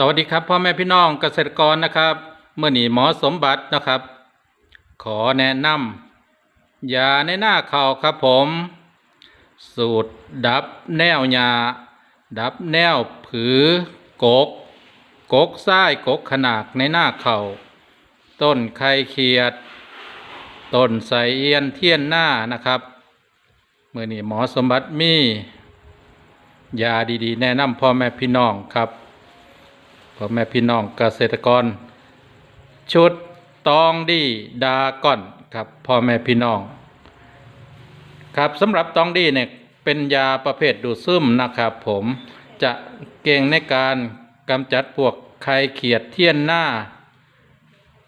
สวัสดีครับพ่อแม่พี่น้องเกษตรกรนะครับเมื่อนี้หมอสมบัตินะครับ ขอแนะนำยาในหน้าเข่าครับผม สูตรดับแนวยาดับแนวผือกก กกไส้กกขนาดในหน้าเข่าต้นไข่เขียด ต้นไสเอียนเทียนหน้านะครับเมื่อนี้หมอสมบัติมียาดีๆ แนะนำพ่อแม่พี่น้องครับ พ่อแม่พี่น้องเกษตรกร ชุดตองดีดาก่อนครับพ่อแม่พี่น้อง ครับสำหรับตองดีเนี่ยเป็นยาประเภทดูดซึมนะครับผมจะเก่งในการกำจัดพวกไข่เขียดเทียนหน้า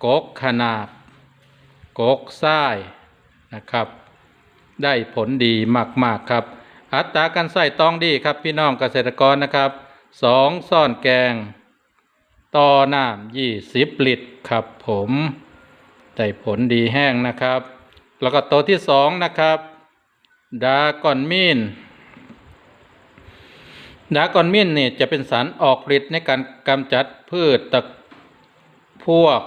กกขนาดกกไส้นะครับ ได้ผลดีมาก ๆ ครับ อัตราการใส่ตองดีครับพี่น้องเกษตรกรนะครับสองซ่อนแกง ต่อน้ำยี่สิบลิตรครับผมได้ผลดีแห้งนะครับ แล้วก็ตัวที่สองนะครับดากอนมีนดากอนมินนี่จะเป็นสารออกฤทธิ์ในการกำจัดพืชตะพวก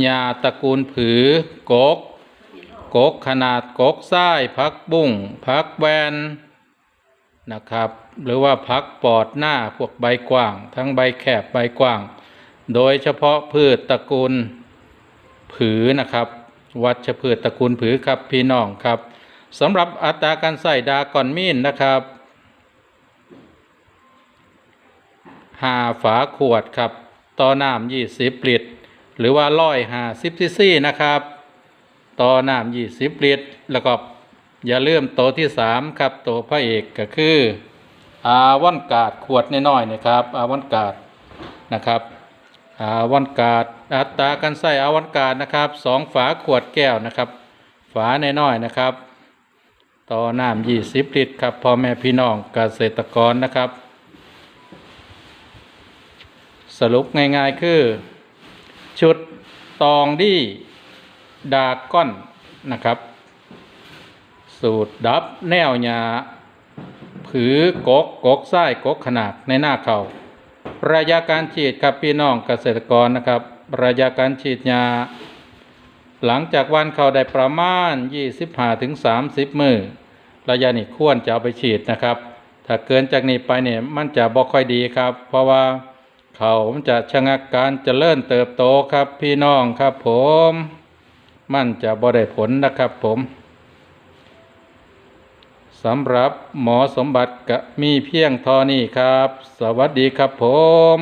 หญ้าตระกูลผือกกกกขนาดกกไส้พักบุ้งพักแวน นะครับ หรือว่าพักปอดหน้าพวกใบกว้าง ทั้งใบแคบใบกว้าง โดยเฉพาะพืชตระกูลผือนะครับ วัชพืชตระกูลผือครับพี่น้องครับสำหรับอัตราการใส่ดากอนมีนนะครับหาฝาขวดครับต่อน้ำยี่สิบลิตร หรือว่าร้อยห้าสิบซีซีนะครับ ต่อน้ำยี่สิบลิตรแล้วก็ อย่าลืมโตที่สามครับโตพระเอกก็คืออาวันกาดขวดน้อยๆนะครับอาวันกาดนะครับอาวันกาดอัตราการใส่อาวันกาดนะครับสองฝาขวดแก้วนะครับ ฝาน้อยๆนะครับ ต่อน้ำยี่สิบลิตรครับพ่อแม่พี่น้องเกษตรกรนะครับ สรุปง่ายๆคือ ชุดตองดีดาก้อนนะครับ สูตรดับแนวยาผือกกกกไส้กกขนาดในหน้าเขาระยะการฉีดครับพี่น้องเกษตรกรนะครับ ระยะการฉีดยา หลังจากวันเข่าได้ประมาณ 25ถึง30 มือระยะนี้ควรจะเอาไปฉีดนะครับ ถ้าเกินจากนี้ไปเนี่ยมันจะบ่ค่อยดีครับ เพราะว่าเขามันจะชะงักการจเจริญเติบโตครับพี่น้องครับผม มันจะบ่ได้ผลนะครับผม สำหรับหมอสมบัติก็มีเพียงทอนี้ครับ สวัสดีครับผม